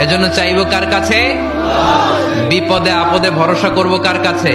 এজন্য চাইব কার কাছে? বিপদে আপদে ভরসা করব কার কাছে?